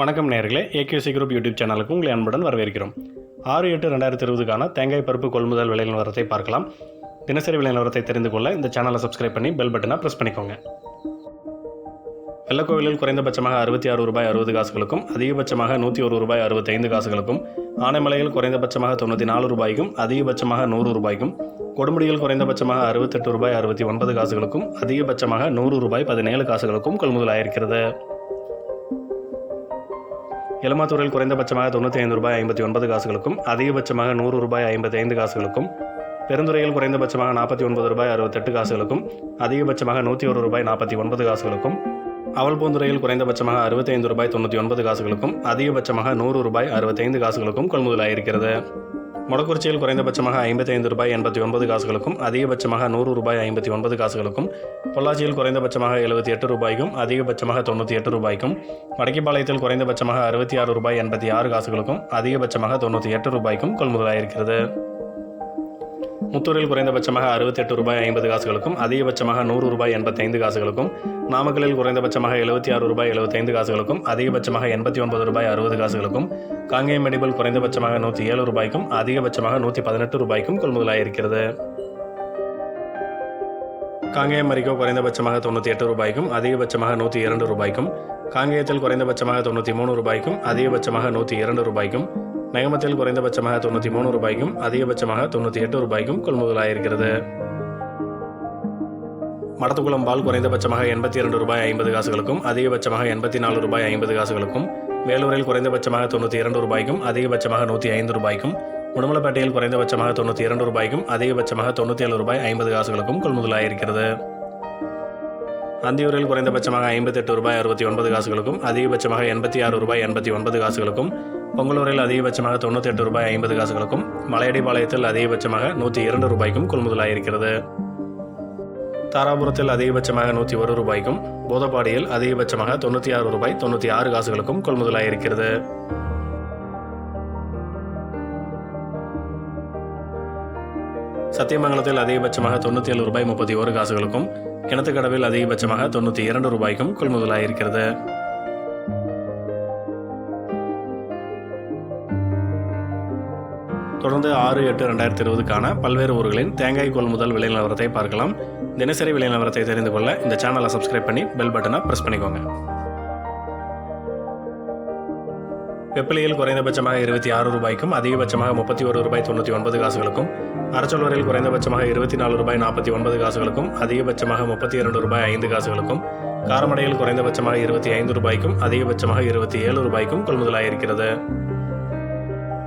வணக்கம் நேர்களே AKC group YouTube சேனலுக்கு உங்களை அன்புடன் வரவேற்கிறோம். ஆறு எட்டு ரெண்டாயிரத்தி இருபதுக்கான தேங்காய் பருப்பு கொள்முதல் விலை நிலவரத்தை பார்க்கலாம். தினசரி விலை நிலவரத்தை தெரிந்து கொள்ள இந்த சேனலை சப்ஸ்கிரைப் பண்ணி பெல் பட்டனை ப்ரெஸ் பண்ணிக்கோங்க. வெள்ளக்கோவிலில் குறைந்தபட்சமாக அறுபத்தி ஆறு ரூபாய் அறுபது காசுகளுக்கும் அதிகபட்சமாக நூற்றி ஒரு ரூபாய் அறுபத்தைந்து காசுகளுக்கும் ஆனைமலையில் குறைந்தபட்சமாக தொண்ணூற்றி நாலு ரூபாய்க்கும் அதிகபட்சமாக நூறு ரூபாய்க்கும் கொடுமுடியில் குறைந்தபட்சமாக அறுபத்தெட்டு ரூபாய் அறுபத்தி ஒன்பது காசுகளுக்கும் அதிகபட்சமாக நூறு ரூபாய் பதினேழு காசுகளுக்கும் கொள்முதலாயிருக்கிறது இளமாத்தூரில் குறைந்தபட்சமாக தொண்ணூற்றி ஐந்து ரூபாய் ஐம்பத்தி ஒன்பது காசுகளுக்கும் அதிகபட்சமாக நூறு ரூபாய் ஐம்பத்தி ஐந்து காசுகளுக்கும் பெருந்துறையில் குறைந்தபட்சமாக நாற்பத்தி ஒன்பது ரூபாய் அறுபத்தெட்டு காசுகளுக்கும் அதிகபட்சமாக நூற்றி ஒரு ரூபாய் நாற்பத்தி ஒன்பது காசுகளுக்கும் அவல்பூந்துறையில் குறைந்தபட்சமாக அறுபத்தைந்து ரூபாய் தொண்ணூற்றி ஒன்பது காசுகளுக்கும் அதிகபட்சமாக நூறு ரூபாய் அறுபத்தைந்து காசுகளுக்கும் கொள்முதலாயிருக்கிறது. மொடக்குறிச்சியில் குறைந்தபட்சமாக ஐம்பத்தைந்து ரூபாய் எண்பத்தி ஒன்பது காசுகளுக்கும் அதிகபட்சமாக நூறு ரூபாய் ஐம்பத்தி ஒன்பது காசுகளுக்கும் பொள்ளாச்சியில் குறைந்தபட்சமாக எழுபத்தி எட்டு ரூபாய்க்கும் அதிகபட்சமாக தொண்ணூற்றி எட்டு ரூபாய்க்கும் வடக்கிப்பாளையத்தில் குறைந்தபட்சமாக அறுபத்தி ஆறு ரூபாய் எண்பத்தி ஆறு காசுகளுக்கும் அதிகபட்சமாக தொண்ணூற்றி எட்டு ரூபாய்க்கும் கொள்முதலாயிருக்கிறது. முத்தூரில் குறைந்தபட்சமாக அறுபத்தெட்டு ரூபாய் ஐம்பது காசுகளுக்கும் அதிகபட்சமாக நூறு ரூபாய் எண்பத்தைந்து காசுகளுக்கும் நாமக்கலில் குறைந்தபட்சமாக எழுபத்தி ஆறு ரூபாய் எழுபத்தைந்து காசுகளுக்கும் அதிகபட்சமாக எண்பத்தி ஒன்பது ரூபாய் அறுபது காசுகளுக்கும் காங்கேயம் மெடிபல் குறைந்தபட்சமாக நூற்றி ஏழு ரூபாய்க்கும் அதிகபட்சமாக நூற்றி பதினெட்டு ரூபாய்க்கும் கொள்முதலாயிருக்கிறது காங்கேயம் மரிக்கோ குறைந்தபட்சமாக தொண்ணூற்றி எட்டு ரூபாய்க்கும் அதிகபட்சமாக நூற்றி இரண்டு ரூபாய்க்கும் காங்கேயத்தில் குறைந்தபட்சமாக தொண்ணூற்றி மூணு ரூபாய்க்கும் அதிகபட்சமாக நூற்றி இரண்டு ரூபாய்க்கும் நகமத்தில் குறைந்தபட்சமாக தொண்ணூற்றி மூணு ரூபாய்க்கும் அதிகபட்சமாக தொண்ணூற்றி எட்டு ரூபாய்க்கும் கொள்முதலாயிருக்கிறது. மடத்துக்குளம் பால் குறைந்தபட்சமாக எண்பத்தி இரண்டு ரூபாய் ஐம்பது காசுகளுக்கும் அதிகபட்சமாக எண்பத்தி நாலு ரூபாய் ஐம்பது காசுகளுக்கும் வேலூரில் குறைந்தபட்சமாக தொண்ணூற்றி இரண்டு ரூபாய்க்கும் அதிகபட்சமாக நூற்றி ஐந்து ரூபாய்க்கும் உடுமலைப்பேட்டையில் குறைந்தபட்சமாக தொண்ணூற்றி இரண்டு ரூபாய்க்கும் அதிகபட்சமாக தொண்ணூற்றி ஏழு ரூபாய் ஐம்பது காசுகளுக்கும் கொள்முதலாயிருக்கிறது. அந்தியூரில் குறைந்தபட்சமாக ஐம்பத்தெட்டு ரூபாய் அறுபத்தி ஒன்பது காசுகளுக்கும் அதிகபட்சமாக எண்பத்தி ஆறு ரூபாய் எண்பத்தி ஒன்பது காசுகளுக்கும் பொங்கலூரில் அதிகபட்சமாக தொண்ணூற்றி எட்டு ரூபாய் ஐம்பது காசுகளுக்கும் மலையடிபாளையத்தில் அதிகபட்சமாக நூற்றி இரண்டு ரூபாய்க்கும் கொள்முதலாயிருக்கிறது. தாராபுரத்தில் அதிகபட்சமாக நூற்றி ஒரு ரூபாய்க்கும் போதப்பாடியில் அதிகபட்சமாக தொண்ணூற்றி ஆறு ரூபாய் தொண்ணூற்றி ஆறு காசுகளுக்கும் கொள்முதலாயிருக்கிறது. சத்தியமங்கலத்தில் அதிகபட்சமாக தொண்ணூற்றி ஏழு ரூபாய் முப்பத்தி ஒரு காசுகளுக்கும் கிணத்துக்கடவில் அதிகபட்சமாக தொண்ணூற்றி இரண்டு ரூபாய்க்கும் கொள்முதலாயிருக்கிறது. தொடர்ந்து ஆறு எட்டு ரெண்டாயிரத்தி இருபதுக்கான பல்வேறு ஊர்களின் தேங்காய் கொள்முதல் விலை நிலவரத்தை பார்க்கலாம். தினசரி விலை நிலவரத்தை தெரிந்து கொள்ள இந்த சேனலை சப்ஸ்கிரைப் பண்ணி பெல் பட்டனை ப்ரெஸ் பண்ணிக்கோங்க. வெப்பிலையில் குறைந்தபட்சமாக இருபத்தி ஆறு ரூபாய்க்கும் அதிகபட்சமாக முப்பத்தி ஒரு ரூபாய் தொண்ணூற்றி ஒன்பது காசுகளுக்கும் அரச்சொல்வரில் குறைந்தபட்சமாக இருபத்தி நாலு ரூபாய் நாற்பத்தி ஒன்பது காசுகளுக்கும் அதிகபட்சமாக முப்பத்தி இரண்டு ரூபாய் ஐந்து காசுகளுக்கும் காரமடையில் குறைந்தபட்சமாக இருபத்தி ஐந்து ரூபாய்க்கும் அதிகபட்சமாக இருபத்தி ஏழு ரூபாய்க்கும் கொள்முதலாயிருக்கிறது.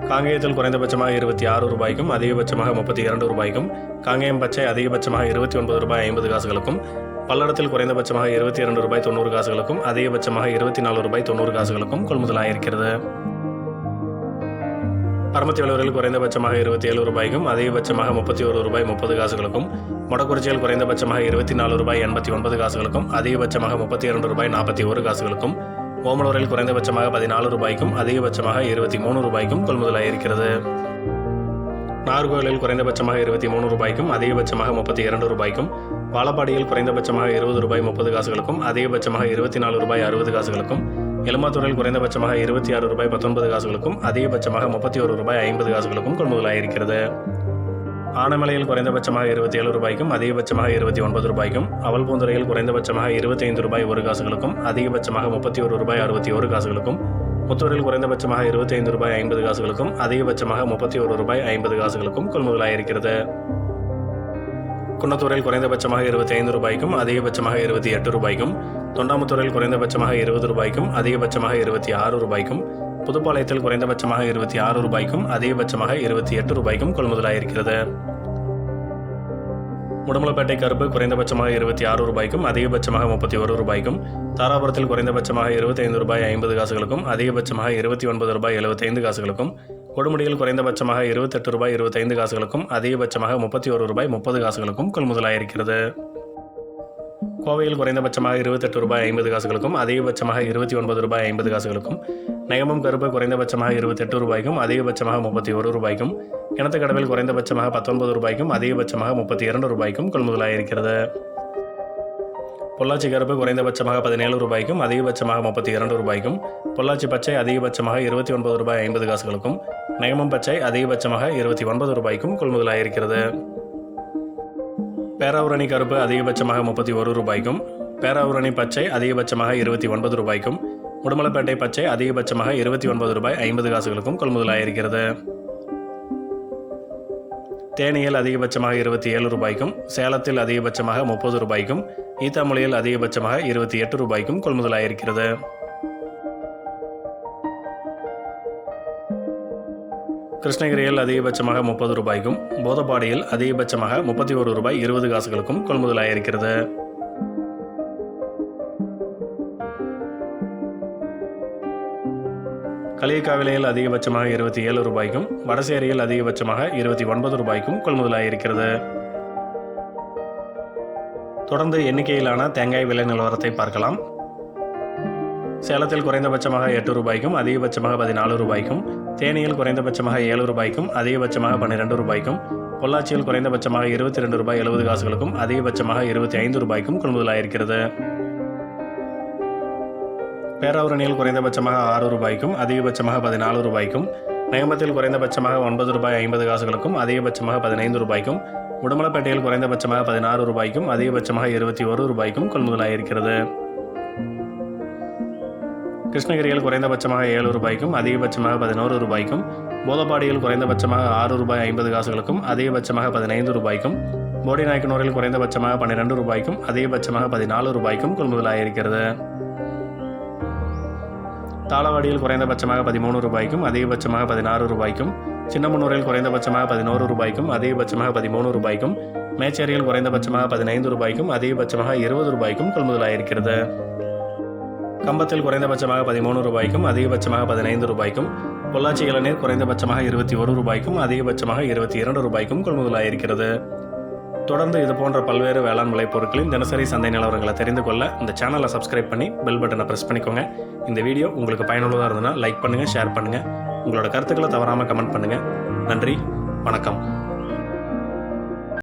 காங்கேயத்தில் குறைந்தபட்சமாக இருபத்தி ஆறு ரூபாய்க்கும் அதிகபட்சமாக முப்பத்தி இரண்டு ரூபாய்க்கும் காங்கேயம் பச்சை அதிகபட்சமாக இருபத்தி ஒன்பது ரூபாய் ஐம்பது காசுகளுக்கும் பல்லடத்தில் குறைந்தபட்சமாக இருபத்தி இரண்டு ரூபாய் தொண்ணூறு காசுகளுக்கும் அதிகபட்சமாக இருபத்தி நாலு ரூபாய் தொண்ணூறு காசுகளுக்கும் கொள்முதலாயிருக்கிறது பரமத்தி வளவரில் குறைந்தபட்சமாக இருபத்தி ஏழு ரூபாய்க்கும் அதிகபட்சமாக முப்பத்தி ஒரு ரூபாய் முப்பது காசுகளுக்கும் மொடக்குறிச்சியில் குறைந்தபட்சமாக இருபத்தி நாலு ரூபாய் எண்பத்தி ஒன்பது காசுகளுக்கும் அதிகபட்சமாக முப்பத்தி இரண்டு ரூபாய் நாற்பத்தி ஒரு காசுகளுக்கும் ஓமலூரில் குறைந்தபட்சமாக பதினாலு ரூபாய்க்கும் அதிகபட்சமாக இருபத்தி மூணு ரூபாய்க்கும் கொள்முதலாயிருக்கிறது நாகர்கோவிலில் குறைந்தபட்சமாக இருபத்தி மூணு ரூபாய்க்கும் அதிகபட்சமாக முப்பத்தி இரண்டு ரூபாய்க்கும் வாழப்பாடியில் குறைந்தபட்சமாக இருபது ரூபாய் முப்பது காசுகளுக்கும் அதிகபட்சமாக இருபத்தி நாலு ரூபாய் அறுபது காசுகளுக்கும் எலுமாத்தூரில் குறைந்தபட்சமாக இருபத்தி ஆறு ரூபாய் பத்தொன்பது காசுகளுக்கும் அதிகபட்சமாக முப்பத்தி ஒரு ரூபாய் ஐம்பது காசுகளுக்கும் கொள்முதலாயிருக்கிறது ஆனமலையில் குறைந்தபட்சமாக இருபத்தி ஏழு ரூபாய்க்கும் அதிகபட்சமாக இருபத்தி ஒன்பது ரூபாய்க்கும் அவல்பூந்துறையில் குறைந்தபட்சமாக இருபத்தி ஐந்து ரூபாய் ஒரு காசுகளுக்கும் அதிகபட்சமாக முப்பத்தி ஒரு ரூபாய் அறுபத்தி ஒரு காசுகளுக்கும் முத்தூரில் குறைந்தபட்சமாக இருபத்தி ஐந்து ரூபாய் ஐம்பது காசுகளுக்கும் அதிகபட்சமாக முப்பத்தி ஒரு ரூபாய் ஐம்பது காசுகளுக்கும் கொள்முதலாயிருக்கிறது குன்னத்தூரில் குறைந்தபட்சமாக இருபத்தி ஐந்து ரூபாய்க்கும் அதிகபட்சமாக இருபத்தி எட்டு ரூபாய்க்கும் தொண்டாமுத்தூரில் குறைந்தபட்சமாக இருபது ரூபாய்க்கும் அதிகபட்சமாக இருபத்தி ஆறு ரூபாய்க்கும் புதுப்பாளையத்தில் குறைந்தபட்சமாக இருபத்தி ஆறு ரூபாய்க்கும் அதிகபட்சமாக இருபத்தி எட்டு ரூபாய்க்கும் கொள்முதலாயிருக்கிறது. உடுமலைப்பேட்டை கருப்பு குறைந்தபட்சமாக இருபத்தி ஆறு ரூபாய்க்கும் அதிகபட்சமாக முப்பத்தி ஒரு ரூபாய்க்கும் தாராபுரத்தில் குறைந்தபட்சமாக இருபத்தைந்து ரூபாய் ஐம்பது காசுகளுக்கும் அதிகபட்சமாக இருபத்தி ஒன்பது ரூபாய் எழுபத்தைந்து காசுகளுக்கும் கொடுமுடியில் குறைந்தபட்சமாக இருபத்தெட்டு ரூபாய் இருபத்தைந்து காசுகளுக்கும் அதிகபட்சமாக முப்பத்தி ஒரு ரூபாய் முப்பது காசுகளுக்கும் கொள்முதலாயிருக்கிறது. கோவையில் குறைந்தபட்சமாக இருபத்தெட்டு ரூபாய் ஐம்பது காசுகளுக்கும் அதிகபட்சமாக இருபத்தி ஒன்பது ரூபாய் ஐம்பது காசுகளுக்கும் நயமம் கருப்பு குறைந்தபட்சமாக இருபத்தெட்டு ரூபாய்க்கும் அதிகபட்சமாக முப்பத்தி ஒரு ரூபாய்க்கும் கிணத்துக்கடவில் குறைந்தபட்சமாக பத்தொன்பது ரூபாய்க்கும் அதிகபட்சமாக முப்பத்தி இரண்டு ரூபாய்க்கும் கொள்முதலாயிருக்கிறது. பொள்ளாச்சி கருப்பு குறைந்தபட்சமாக பதினேழு ரூபாய்க்கும் அதிகபட்சமாக முப்பத்தி இரண்டு ரூபாய்க்கும் பொள்ளாச்சி பச்சை அதிகபட்சமாக இருபத்தி ஒன்பது ரூபாய் ஐம்பது காசுகளுக்கும் நேமம் பச்சை அதிகபட்சமாக இருபத்தி ஒன்பது ரூபாய்க்கும் கொள்முதலாயிருக்கிறது. பேராவூரணி கருப்பு அதிகபட்சமாக முப்பத்தி ஒரு ரூபாய்க்கும் பேராவூரணி பச்சை அதிகபட்சமாக இருபத்தி ஒன்பது ரூபாய்க்கும் உடுமலைப்பேட்டை பச்சை அதிகபட்சமாக இருபத்தி ஒன்பது ரூபாய் ஐம்பது காசுகளுக்கும் கொள்முதலாயிருக்கிறது. தேனியில் அதிகபட்சமாக இருபத்தி ஏழு ரூபாய்க்கும் சேலத்தில் அதிகபட்சமாக முப்பது ரூபாய்க்கும் ஈத்தாமொழியில் அதிகபட்சமாக இருபத்தி எட்டு ரூபாய்க்கும் கொள்முதலாயிருக்கிறது. கிருஷ்ணகிரியில் அதிகபட்சமாக முப்பது ரூபாய்க்கும் போதப்பாடியில் அதிகபட்சமாக முப்பத்தி ஒரு ரூபாய் இருபது காசுகளுக்கும் கொள்முதலாயிருக்கிறது. களியக்காவிலையில் அதிகபட்சமாக இருபத்தி ஏழு ரூபாய்க்கும் வடசேரியில் அதிகபட்சமாக இருபத்தி ஒன்பது ரூபாய்க்கும் கொள்முதலாயிருக்கிறது. தொடர்ந்து எண்ணிக்கையிலான தேங்காய் விலை நிலவரத்தை பார்க்கலாம். சேலத்தில் குறைந்தபட்சமாக எட்டு ரூபாய்க்கும் அதிகபட்சமாக பதினாலு ரூபாய்க்கும் தேனியில் குறைந்தபட்சமாக ஏழு ரூபாய்க்கும் அதிகபட்சமாக பன்னிரெண்டு ரூபாய்க்கும் பொள்ளாச்சியில் குறைந்தபட்சமாக இருபத்தி ரெண்டு ரூபாய் எழுபது காசுகளுக்கும் அதிகபட்சமாக இருபத்தி ஐந்து ரூபாய்க்கும் கொள்முதலாயிருக்கிறது. பேராவூரணியில் குறைந்தபட்சமாக ஆறு ரூபாய்க்கும் அதிகபட்சமாக பதினாலு ரூபாய்க்கும் நேமத்தில் குறைந்தபட்சமாக ஒன்பது ரூபாய் ஐம்பது காசுகளுக்கும் அதிகபட்சமாக பதினைந்து ரூபாய்க்கும் உடுமலைப்பேட்டையில் குறைந்தபட்சமாக பதினாறு ரூபாய்க்கும் அதிகபட்சமாக இருபத்தி ஒரு ரூபாய்க்கும் கொள்முதலாயிருக்கிறது. கிருஷ்ணகிரியில் குறைந்தபட்சமாக ஏழு ரூபாய்க்கும் அதிகபட்சமாக பதினோரு ரூபாய்க்கும் போதப்பாடியில் குறைந்தபட்சமாக ஆறு ரூபாய் ஐம்பது காசுகளுக்கும் அதிகபட்சமாக பதினைந்து ரூபாய்க்கும் போடி நாயக்கனூரில் குறைந்தபட்சமாக பன்னிரெண்டு ரூபாய்க்கும் அதிகபட்சமாக பதினாலு ரூபாய்க்கும் கொள்முதலாயிருக்கிறது தாளவாடியில் குறைந்தபட்சமாக பதிமூணு ரூபாய்க்கும் அதிகபட்சமாக பதினாறு ரூபாய்க்கும் சின்னமனூரில் குறைந்தபட்சமாக பதினோரு ரூபாய்க்கும் அதிகபட்சமாக பதிமூணு ரூபாய்க்கும் மேச்சேரியில் குறைந்தபட்சமாக பதினைந்து ரூபாய்க்கும் அதிகபட்சமாக இருபது ரூபாய்க்கும் கொள்முதலாயிருக்கிறது கம்பத்தில் குறைந்தபட்சமாக பதிமூணு ரூபாய்க்கும் அதிகபட்சமாக பதினைந்து ரூபாய்க்கும் பொள்ளாச்சி இளநீர் குறைந்தபட்சமாக இருபத்தி ஒரு ரூபாய்க்கும் அதிகபட்சமாக இருபத்தி இரண்டு ரூபாய்க்கும் கொள்முதலாயிருக்கிறது. தொடர்ந்து இது போன்ற பல்வேறு வேளாண் விளைபொருட்களின் தினசரி சந்தை நிலவரங்களை தெரிந்து கொள்ள இந்த சேனலை சப்ஸ்கிரைப் பண்ணி பெல் பட்டனை ப்ரெஸ் பண்ணிக்கோங்க. இந்த வீடியோ உங்களுக்கு பயனுள்ளதாக இருந்ததுன்னா லைக் பண்ணுங்கள் ஷேர் பண்ணுங்கள் உங்களோட கருத்துக்களை தவறாமல் கமெண்ட் பண்ணுங்கள் நன்றி வணக்கம்.